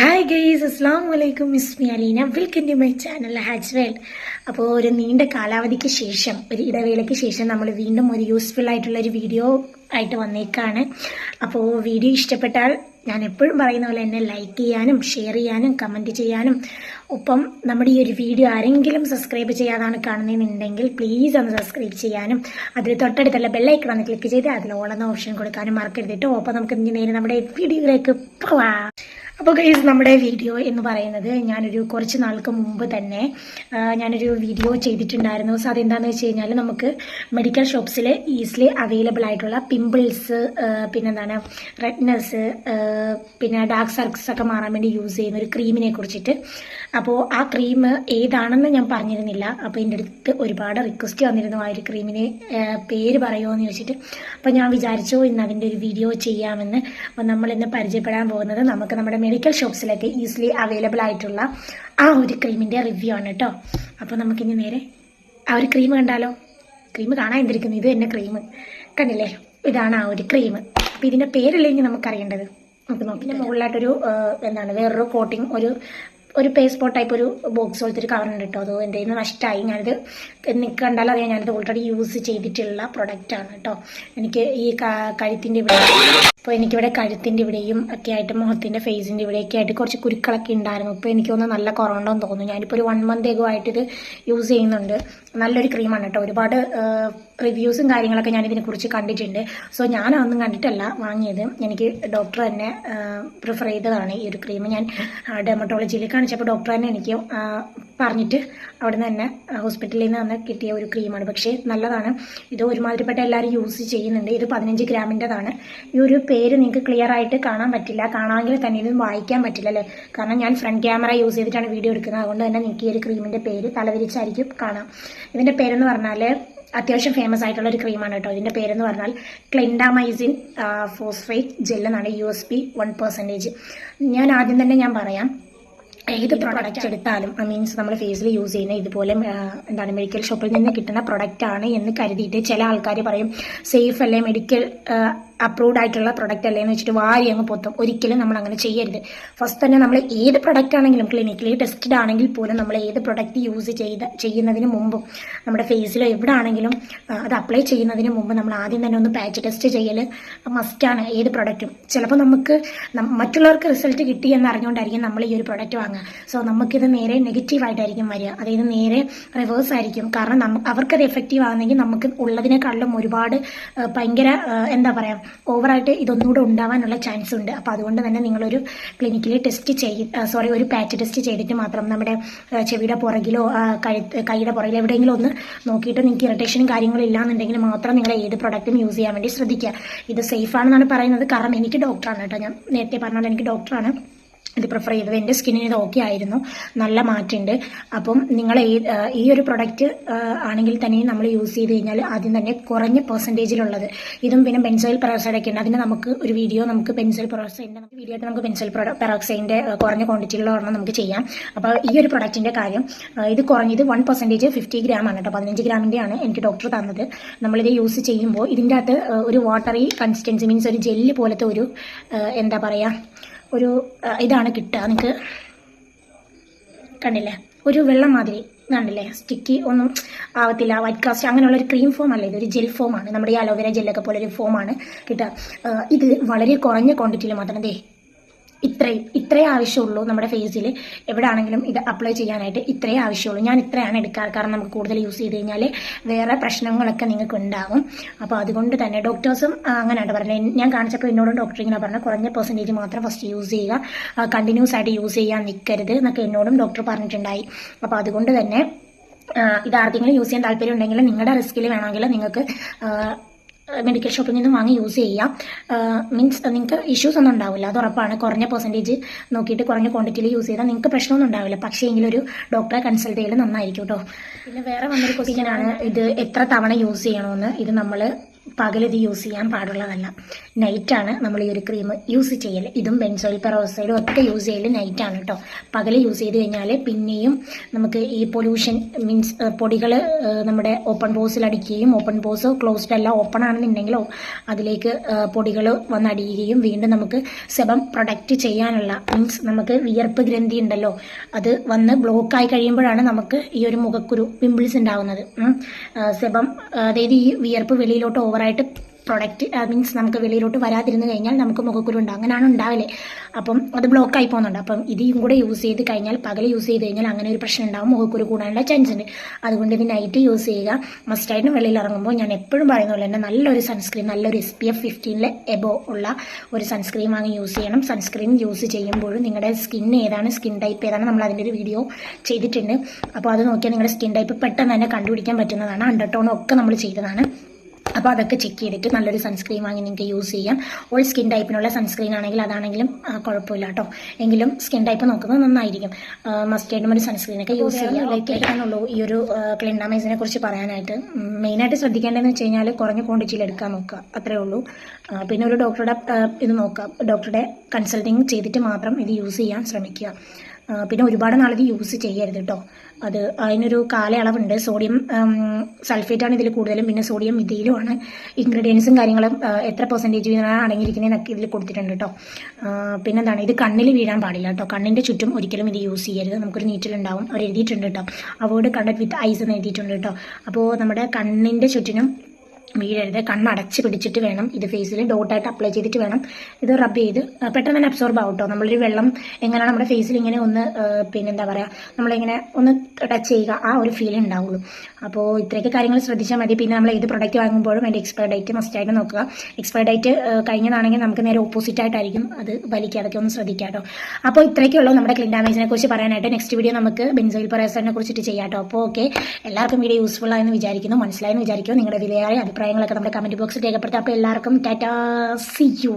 Hi guys അസ്സാം വലൈക്കും Mismi Aleena welcome to my channel Haj world അപ്പോൾ ഒരു നീണ്ട കാലാവധിക്ക് ശേഷം ഒരു ഇടവേളയ്ക്ക് ശേഷം നമ്മൾ വീണ്ടും ഒരു യൂസ്ഫുൾ ആയിട്ടുള്ള ഒരു വീഡിയോ ആയിട്ട് വന്നേക്കാണ്. അപ്പോൾ വീഡിയോ ഇഷ്ടപ്പെട്ടാൽ ഞാൻ എപ്പോഴും പറയുന്ന പോലെ തന്നെ ലൈക്ക് ചെയ്യാനും ഷെയർ ചെയ്യാനും കമന്റ് ചെയ്യാനും. ഒപ്പം നമ്മുടെ ഈ ഒരു വീഡിയോ ആരെങ്കിലും സബ്സ്ക്രൈബ് ചെയ്യാതാണ് കാണുന്നതെന്നുണ്ടെങ്കിൽ പ്ലീസ് ഒന്ന് സബ്സ്ക്രൈബ് ചെയ്യാനും അതിൽ തൊട്ടടുത്തുള്ള ബെല്ലൈക്കൺ ഒന്ന് ക്ലിക്ക് ചെയ്ത് അതിൽ ഓളെന്ന ഓപ്ഷൻ കൊടുക്കാനും മറക്കരുത് കേട്ടോ. അപ്പോൾ നമുക്ക് നേരെ നമ്മുടെ വീഡിയോയിലേക്ക് പോവാം. അപ്പോൾ ഗൈസ് നമ്മുടെ വീഡിയോ എന്ന് പറയുന്നത് ഞാനൊരു കുറച്ച് നാൾക്ക് മുമ്പ് തന്നെ ഞാനൊരു വീഡിയോ ചെയ്തിട്ടുണ്ടായിരുന്നു. സോ അതെന്താണെന്ന് വെച്ച് കഴിഞ്ഞാൽ നമുക്ക് മെഡിക്കൽ ഷോപ്സിൽ ഈസിലി അവൈലബിൾ ആയിട്ടുള്ള പിമ്പിൾസ് പിന്നെന്താണ് റെഡ്നെസ് പിന്നെ ഡാർക്ക് സർക്കിൾസ് ഒക്കെ മാറാൻ വേണ്ടി യൂസ് ചെയ്യുന്ന ഒരു ക്രീമിനെ കുറിച്ചിട്ട്. അപ്പോൾ ആ ക്രീം ഏതാണെന്ന് ഞാൻ പറഞ്ഞിരുന്നില്ല. അപ്പോൾ എന്റെ അടുത്ത് ഒരുപാട് റിക്വസ്റ്റ് വന്നിരുന്നു ആ ഒരു ക്രീമിന് പേര് പറയുമോ എന്ന് ചോദിച്ചിട്ട്. അപ്പോൾ ഞാൻ വിചാരിച്ചു ഇന്ന് അതിന്റെ ഒരു വീഡിയോ ചെയ്യാമെന്ന്. അപ്പോൾ നമ്മൾ ഇന്ന് പരിചയപ്പെടാൻ പോകുന്നത് നമുക്ക് നമ്മുടെ മെഡിക്കൽ ഷോപ്സിലൊക്കെ ഈസിലി അവൈലബിൾ ആയിട്ടുള്ള ആ ഒരു ക്രീമിന്റെ റിവ്യൂ ആണ് കേട്ടോ അപ്പോൾ നമുക്കിനി നേരെ ആ ഒരു ക്രീം കണ്ടാലോ? ക്രീം കാണാൻ എന്തിരിക്കുന്നു? ഇത് തന്നെ ക്രീം കണ്ടില്ലേ? ഇതാണ് ആ ഒരു ക്രീം അപ്പോൾ ഇതിന്റെ പേരല്ലേ ഇനി നമുക്കറിയേണ്ടത്? നമുക്ക് നോക്കി മുകളിലായിട്ടൊരു എന്താണ് വേറൊരു കോട്ടിങ് ഒരു ഒരു പേസ്പോർട്ട് ടൈപ്പ് ഒരു ബോക്സ് പോലത്തെ ഒരു കവറുണ്ട് കേട്ടോ അതോ എന്റെ നിന്ന് നഷ്ടമായി ഞാനിത് നിങ്ങൾക്ക് കണ്ടാൽ അറിയാം ഞാനിത് ഓൾറെഡി യൂസ് ചെയ്തിട്ടുള്ള പ്രൊഡക്റ്റാണ് കേട്ടോ എനിക്ക് ഈ കഴുത്തിന്റെ ഇവിടെ അപ്പോൾ എനിക്കിവിടെ കഴുത്തിന്റെ ഇവിടെയും ഒക്കെ ആയിട്ട് മുഖത്തിന്റെ ഫേസിന്റെ ഇവിടെയൊക്കെ ആയിട്ട് കുറച്ച് കുരുക്കളൊക്കെ ഉണ്ടായിരുന്നു ഇപ്പോൾ എനിക്കൊന്ന് നല്ല കുറവുണ്ടെന്ന് തോന്നുന്നു. ഞാനിപ്പോൾ ഒരു വൺ മന്ത് ഏകോ ആയിട്ട് ഇത് യൂസ് ചെയ്യുന്നുണ്ട്. നല്ലൊരു ക്രീമാണ് കേട്ടോ ഒരുപാട് റിവ്യൂസും കാര്യങ്ങളൊക്കെ ഞാൻ ഇതിനെക്കുറിച്ച് കണ്ടിട്ടുണ്ട്. സോ ഞാൻ കണ്ടിട്ടല്ല വാങ്ങിയത്. എനിക്ക് ഡോക്ടർ തന്നെ പ്രിഫർ ചെയ്തതാണ് ഈ ഒരു ക്രീം ഞാൻ ഡെമറ്റോളജിയിൽ കാണിച്ചപ്പോൾ ഡോക്ടർ തന്നെ എനിക്ക് പറഞ്ഞിട്ട് അവിടെ നിന്ന് തന്നെ ഹോസ്പിറ്റലിൽ നിന്ന് തന്നെ കിട്ടിയ ഒരു ക്രീമാണ് പക്ഷേ നല്ലതാണ്. ഇത് ഒരുമാതിരിപ്പെട്ട എല്ലാവരും യൂസ് ചെയ്യുന്നുണ്ട്. ഇത് പതിനഞ്ച് ഗ്രാമിന്റെതാണ്. ഈ ഒരു പേര് നിങ്ങൾക്ക് ക്ലിയർ ആയിട്ട് കാണാൻ പറ്റില്ല. കാണാമെങ്കിൽ തന്നെ ഇതും വായിക്കാൻ പറ്റില്ല അല്ലേ? കാരണം ഞാൻ ഫ്രണ്ട് ക്യാമറ യൂസ് ചെയ്തിട്ടാണ് വീഡിയോ എടുക്കുന്നത്. അതുകൊണ്ട് തന്നെ നിങ്ങൾക്ക് ഈ ഒരു ക്രീമിന്റെ പേര് തലതിരിച്ചായിരിക്കും കാണാം. ഇതിന്റെ പേരെന്ന് പറഞ്ഞാൽ അത്യാവശ്യം ഫേമസ് ആയിട്ടുള്ള ഒരു ക്രീമാണ് കേട്ടോ. ഇതിന്റെ പേരെന്ന് പറഞ്ഞാൽ clindamycin phosphate ജെല്ലെന്നാണ് U S P one percentage ഞാൻ ആദ്യം തന്നെ ഞാൻ പറയാം. ഏത് പ്രൊഡക്റ്റ് എടുത്താലും ഐ മീൻസ് നമ്മൾ ഫേസിൽ യൂസ് ചെയ്യുന്ന ഇതുപോലെ എന്താണ് മെഡിക്കൽ ഷോപ്പിൽ നിന്ന് കിട്ടുന്ന പ്രൊഡക്റ്റ് ആണ് എന്ന് കരുതിയിട്ട് ചില ആൾക്കാർ പറയും സേഫ് അല്ലേ മെഡിക്കൽ അപ്രൂവ്ഡ് ആയിട്ടുള്ള പ്രൊഡക്റ്റ് അല്ലേന്ന് വെച്ചിട്ട് വാരി അങ്ങ് പൊത്തും. ഒരിക്കലും നമ്മൾ അങ്ങനെ ചെയ്യരുത്. ഫസ്റ്റ് തന്നെ നമ്മൾ ഏത് പ്രൊഡക്റ്റ് ആണെങ്കിലും ക്ലിനിക്കലി ടെസ്റ്റഡ് ആണെങ്കിൽ പോലും നമ്മൾ ഏത് പ്രൊഡക്റ്റ് യൂസ് ചെയ്ത് ചെയ്യുന്നതിന് മുമ്പും നമ്മുടെ ഫേസിലോ എവിടെ ആണെങ്കിലും അത് അപ്ലൈ ചെയ്യുന്നതിന് മുമ്പ് നമ്മൾ ആദ്യം തന്നെ ഒന്ന് പാച്ച് ടെസ്റ്റ് ചെയ്യൽ മസ്റ്റാണ് ഏത് പ്രൊഡക്റ്റും ചിലപ്പോൾ നമുക്ക് മറ്റുള്ളവർക്ക് റിസൾട്ട് കിട്ടി എന്ന് അറിഞ്ഞുകൊണ്ടായിരിക്കും നമ്മൾ ഈ ഒരു പ്രൊഡക്റ്റ് വാങ്ങുക. സോ നമുക്കിത് നേരെ നെഗറ്റീവ് ആയിട്ടായിരിക്കും വരിക. അതായത് നേരെ റിവേഴ്സ് ആയിരിക്കും. കാരണം നമ്മ അവർക്കത് എഫക്റ്റീവ് ആകുന്നെങ്കിൽ നമുക്ക് ഉള്ളതിനേക്കാളും ഒരുപാട് ഭയങ്കര എന്താ പറയുക ഓവറായിട്ട് ഇതൊന്നുകൂടെ ഉണ്ടാവാനുള്ള ചാൻസ് ഉണ്ട്. അപ്പോൾ അതുകൊണ്ട് തന്നെ നിങ്ങളൊരു ക്ലിനിക്കിൽ ടെസ്റ്റ് ചെയ്യ സോറി ഒരു പാച്ച് ടെസ്റ്റ് ചെയ്തിട്ട് മാത്രം നമ്മുടെ ചെവിയുടെ പുറകിലോ കഴുത്ത് കൈയുടെ പുറകിലോ എവിടെയെങ്കിലും ഒന്ന് നോക്കിയിട്ട് നിങ്ങൾക്ക് ഇറിറ്റേഷനും കാര്യങ്ങളും ഇല്ലാന്നുണ്ടെങ്കിൽ മാത്രം നിങ്ങൾ ഏത് പ്രൊഡക്റ്റും യൂസ് ചെയ്യാൻ വേണ്ടി ശ്രദ്ധിക്കുക. ഇത് സേഫ് ആണെന്നാണ് പറയുന്നത്. കാരണം എനിക്ക് ഡോക്ടറാണ് കേട്ടോ. ഞാൻ നേരത്തെ പറഞ്ഞാൽ എനിക്ക് ഡോക്ടറാണ് ഇത് പ്രിഫർ ചെയ്തത്. എന്റെ സ്കിന്നിന് ഇത് ഓക്കെ ആയിരുന്നു. നല്ല മാറ്റമുണ്ട്. അപ്പം നിങ്ങൾ ഈ ഒരു പ്രൊഡക്റ്റ് ആണെങ്കിൽ തന്നെ നമ്മൾ യൂസ് ചെയ്ത് കഴിഞ്ഞാൽ ആദ്യം തന്നെ കുറഞ്ഞ പെർസെന്റേജിലുള്ളത് ഇതും പിന്നെ പെൻസൈൽ പെറോക്സൈഡ് ഒക്കെ ഉണ്ട്. അതിന് നമുക്ക് ഒരു വീഡിയോ നമുക്ക് പെൻസിൽ പെറോക്സൈഡിന്റെ നമുക്ക് വീഡിയോ നമുക്ക് പെൻസിൽ പെറോക്സൈഡിന്റെ കുറഞ്ഞ ക്വാണ്ടിറ്റിയിലുള്ള ഒരെണ്ണം നമുക്ക് ചെയ്യാം. അപ്പോൾ ഈ ഒരു പ്രൊഡക്റ്റിന്റെ കാര്യം ഇത് കുറഞ്ഞത് വൺ പെർസെന്റേജ് ഫിഫ്റ്റി ഗ്രാം ആണ് കേട്ടോ. പതിനഞ്ച് ഗ്രാമിന്റെയാണ് എനിക്ക് ഡോക്ടർ തന്നത്. നമ്മളിത് യൂസ് ചെയ്യുമ്പോൾ ഇതിന്റെ അകത്ത് ഒരു വാട്ടറി കൺസിസ്റ്റൻസി മീൻസ് ഒരു ജെല്ല് പോലത്തെ ഒരു എന്താ പറയുക ഒരു ഇതാണ് കിട്ടുക. നിങ്ങൾക്ക് കണ്ടില്ലേ? ഒരു വെള്ളം മാതിരി കണ്ടില്ലേ? സ്റ്റിക്കി ഒന്നും ആവത്തില്ല. വൈറ്റ് കാസ്റ്റ് അങ്ങനെയുള്ള ഒരു ക്രീം ഫോം അല്ല ഇതൊരു ജെൽ ഫോമാണ് നമ്മുടെ ഈ അലോവേര ജെല്ലൊക്കെ പോലെ ഒരു ഫോമാണ് കിട്ടുക. ഇത് വളരെ കുറഞ്ഞ ക്വാണ്ടിറ്റിയിൽ മാത്രം ദേ ഇത്രയും ഇത്രേ ആവശ്യമുള്ളൂ നമ്മുടെ ഫേസിൽ എവിടെ ആണെങ്കിലും ഇത് അപ്ലൈ ചെയ്യാനായിട്ട് ഇത്രേ ആവശ്യമുള്ളൂ. ഞാൻ ഇത്രയാണ് എടുക്കാറ്. കാരണം നമുക്ക് കൂടുതൽ യൂസ് ചെയ്ത് കഴിഞ്ഞാൽ വേറെ പ്രശ്നങ്ങളൊക്കെ നിങ്ങൾക്ക് ഉണ്ടാകും അപ്പോൾ അതുകൊണ്ട് തന്നെ ഡോക്ടേഴ്സും അങ്ങനെയാണ് പറഞ്ഞത് ഞാൻ കാണിച്ചപ്പോൾ എന്നോടും ഡോക്ടർ ഇങ്ങനെ പറഞ്ഞു കുറഞ്ഞ പെർസെന്റേജ് മാത്രം ഫസ്റ്റ് യൂസ് ചെയ്യുക. കണ്ടിന്യൂസ് ആയിട്ട് യൂസ് ചെയ്യാൻ നിൽക്കരുത് എന്നൊക്കെ എന്നോടും ഡോക്ടർ പറഞ്ഞിട്ടുണ്ടായി. അപ്പോൾ അതുകൊണ്ട് തന്നെ ഇത് ആർക്കെങ്കിലും യൂസ് ചെയ്യാൻ താല്പര്യം ഉണ്ടെങ്കിൽ നിങ്ങളുടെ റിസ്കിൽ വേണമെങ്കിൽ നിങ്ങൾക്ക് മെഡിക്കൽ ഷോപ്പിൽ നിന്നും വാങ്ങി യൂസ് ചെയ്യാം. മീൻസ് നിങ്ങൾക്ക് ഇഷ്യൂസ് ഒന്നും ഉണ്ടാവില്ല. അത് ഉറപ്പാണ്. കുറഞ്ഞ പെർസെന്റേജ് നോക്കിയിട്ട് കുറഞ്ഞ ക്വാണ്ടിറ്റിയിൽ യൂസ് ചെയ്താൽ നിങ്ങൾക്ക് പ്രശ്നമൊന്നും ഉണ്ടാവില്ല. പക്ഷേ ഒരു ഡോക്ടറെ കൺസൾട്ട് ചെയ്യൽ നന്നായിരിക്കും കേട്ടോ പിന്നെ വേറെ വന്നൊരു ക്വസ്റ്റ്യനാണ് ഇത് എത്ര തവണ യൂസ് ചെയ്യണമെന്ന് ഇത് നമ്മൾ പകലിത് യൂസ് ചെയ്യാൻ പാടുള്ളതല്ല. നൈറ്റാണ് നമ്മൾ ഈ ഒരു ക്രീം യൂസ് ചെയ്യൽ. ഇതും ബെൻസോയിൽ പെറോസൈഡും ഒക്കെ യൂസ് ചെയ്യൽ നൈറ്റാണ് കേട്ടോ പകൽ യൂസ് ചെയ്ത് കഴിഞ്ഞാൽ പിന്നെയും നമുക്ക് ഈ പൊല്യൂഷൻ മീൻസ് പൊടികൾ നമ്മുടെ ഓപ്പൺ പോസിൽ അടിക്കുകയും ഓപ്പൺ പോസ് ക്ലോസ്ഡ് അല്ല ഓപ്പൺ ആണെന്നുണ്ടെങ്കിലോ അതിലേക്ക് പൊടികൾ വന്നടിയുകയും വീണ്ടും നമുക്ക് സെബം പ്രൊഡക്റ്റ് ചെയ്യാനുള്ള മീൻസ് നമുക്ക് വിയർപ്പ് ഗ്രന്ഥി ഉണ്ടല്ലോ അത് വന്ന് ബ്ലോക്ക് ആയി കഴിയുമ്പോഴാണ് നമുക്ക് ഈ ഒരു മുഖക്കുരു പിമ്പിൾസ് ഉണ്ടാവുന്നത്. സെബം അതായത് ഈ വിയർപ്പ് വെളിയിലോട്ട് ഓവറായിട്ട് പ്രൊഡക്റ്റ് മീൻസ് നമുക്ക് വെളിയിലോട്ട് വരാതിരുന്ന് കഴിഞ്ഞാൽ നമുക്ക് മുഖക്കുരു ഉണ്ടാകും അങ്ങനെയാണ് ഉണ്ടാവില്ലേ അപ്പം അത് ബ്ലോക്ക് ആയി പോകുന്നുണ്ട്. അപ്പം ഇതും കൂടെ യൂസ് ചെയ്ത് കഴിഞ്ഞാൽ പകൽ യൂസ് ചെയ്ത് കഴിഞ്ഞാൽ അങ്ങനെ ഒരു പ്രശ്നം ഉണ്ടാവും. മുഖക്കുരു കൂടാനുള്ള ചാൻസ് ഉണ്ട്. അതുകൊണ്ട് ഇത് നൈറ്റ് യൂസ് ചെയ്യുക. മസ്റ്റായിട്ടും വെളിയിൽ ഇറങ്ങുമ്പോൾ ഞാൻ എപ്പോഴും പറയുന്ന പോലെ തന്നെ നല്ലൊരു സൺസ്ക്രീൻ നല്ലൊരു എസ് പി എഫ് ഫിഫ്റ്റീനിലെ എബോ ഉള്ള ഒരു സൺസ്ക്രീൻ വാങ്ങി യൂസ് ചെയ്യണം. സൺസ്ക്രീൻ യൂസ് ചെയ്യുമ്പോഴും നിങ്ങളുടെ സ്കിൻ ഏതാണ് സ്കിൻ ടൈപ്പ് ഏതാണ് നമ്മൾ അതിന്റെ ഒരു വീഡിയോ ചെയ്തിട്ടുണ്ട്. അപ്പോൾ അത് നോക്കിയാൽ നിങ്ങളുടെ സ്കിൻ ടൈപ്പ് പെട്ടെന്ന് തന്നെ കണ്ടുപിടിക്കാൻ പറ്റുന്നതാണ്. അണ്ടർ അണ്ടർടോണും ഒക്കെ നമ്മൾ ചെയ്തതാണ്. അപ്പോൾ അതൊക്കെ ചെക്ക് ചെയ്തിട്ട് നല്ലൊരു സൺസ്ക്രീൻ വാങ്ങി നിങ്ങൾക്ക് യൂസ് ചെയ്യാം. ഓൾ സ്കിൻ ടൈപ്പിനുള്ള സൺസ്ക്രീൻ ആണെങ്കിൽ അതാണെങ്കിലും കുഴപ്പമില്ല കേട്ടോ എങ്കിലും സ്കിൻ ടൈപ്പ് നോക്കുന്നത് നന്നായിരിക്കും. മസ്റ്റായിട്ടും ഒരു സൺസ്ക്രീനൊക്കെ യൂസ് ചെയ്യാം. ലൈക്ക് എടുക്കാനുള്ളൂ ഈ ഒരു ക്ലിൻഡാമൈസിനെ കുറിച്ച് പറയാനായിട്ട്. മെയിനായിട്ട് ശ്രദ്ധിക്കേണ്ടതെന്ന് വെച്ച് കഴിഞ്ഞാൽ കുറഞ്ഞ ക്വാണ്ടിറ്റിയിൽ എടുക്കാൻ നോക്കുക. അത്രേ ഉള്ളൂ. പിന്നെ ഒരു ഡോക്ടറുടെ ഇത് നോക്കുക. ഡോക്ടറുടെ കൺസൾട്ടിങ് ചെയ്തിട്ട് മാത്രം ഇത് യൂസ് ചെയ്യാൻ ശ്രമിക്കുക. പിന്നെ ഒരുപാട് നാളിത് യൂസ് ചെയ്യരുത് കേട്ടോ അത് അതിനൊരു കാലയളവുണ്ട്. സോഡിയം സൾഫേറ്റ് ആണ് ഇതിൽ കൂടുതലും. പിന്നെ സോഡിയം ഇതിലുമാണ് ഇൻഗ്രീഡിയൻസും കാര്യങ്ങളും എത്ര പെർസെന്റേജ് വീതമാണ് അടങ്ങിയിരിക്കുന്നതെന്നൊക്കെ ഇതിൽ കൊടുത്തിട്ടുണ്ട് കേട്ടോ പിന്നെ പിന്നെന്താണ്? ഇത് കണ്ണിൽ വീഴാൻ പാടില്ല കേട്ടോ കണ്ണിന്റെ ചുറ്റും ഒരിക്കലും ഇത് യൂസ് ചെയ്യരുത്. നമുക്കൊരു നീറ്റിലുണ്ടാവും. അവർ എഴുതിയിട്ടുണ്ട് കേട്ടോ അവോയ്ഡ് കണ്ടക്ട് വിത്ത് ഐസ് എന്ന് എഴുതിയിട്ടുണ്ട് കേട്ടോ അപ്പോൾ നമ്മുടെ കണ്ണിന്റെ ചുറ്റിനും വീഴരുത് കണ്ണടച്ച് പിടിച്ചിട്ട് വേണം ഇത് ഫേസിൽ ഡോട്ടായിട്ട് അപ്ലൈ ചെയ്തിട്ട് വേണം ഇത് റബ്ബ് ചെയ്ത്. പെട്ടെന്ന് തന്നെ അബ്സോർബ് ആവും കേട്ടോ നമ്മളൊരു വെള്ളം എങ്ങനെയാണ് നമ്മുടെ ഫേസിൽ ഇങ്ങനെ ഒന്ന് പിന്നെ പിന്നെന്താ പറയുക നമ്മളിങ്ങനെ ഒന്ന് ടച്ച് ചെയ്യുക ആ ഒരു ഫീൽ ഉണ്ടാവുള്ളൂ അപ്പോൾ ഇത്രയൊക്കെ കാര്യങ്ങൾ ശ്രദ്ധിച്ചാൽ മതി. പിന്നെ നമ്മൾ ഏത് പ്രൊഡക്റ്റ് വാങ്ങുമ്പോഴും അതിന്റെ എക്സ്പയർ ഡേറ്റ് മസ്റ്റായിട്ട് നോക്കുക. എക്സ്പയർ ഡേറ്റ് കഴിഞ്ഞതാണെങ്കിൽ നമുക്ക് നേരെ ഓപ്പോസിറ്റ് ആയിട്ടായിരിക്കും അത് വലിക്കുക. അതൊക്കെ ഒന്ന് ശ്രദ്ധിക്കുക കേട്ടോ അപ്പോൾ ഇത്രയൊക്കെ ഉള്ളൂ നമ്മുടെ ക്ലിൻ ഡാമേജിനെ കുറിച്ച് പറയാനായിട്ട്. നെക്സ്റ്റ് വീഡിയോ നമുക്ക് ബെൻസോയിൽ പെറേസറിനെ കുറിച്ചിട്ട് ചെയ്യാം കേട്ടോ അപ്പോൾ ഓക്കെ എല്ലാവർക്കും വീഡിയോ യൂസ്ഫുൾ ആയെന്ന് വിചാരിക്കുന്നു. മനസ്സിലായെന്ന് വിചാരിക്കുന്നു. നിങ്ങളുടെ വിലയായ അഭിപ്രായങ്ങളൊക്കെ നമ്മുടെ കമന്റ് ബോക്സിൽ രേഖപ്പെടുത്താം. അപ്പോൾ എല്ലാവർക്കും ടാറ്റാ സി യു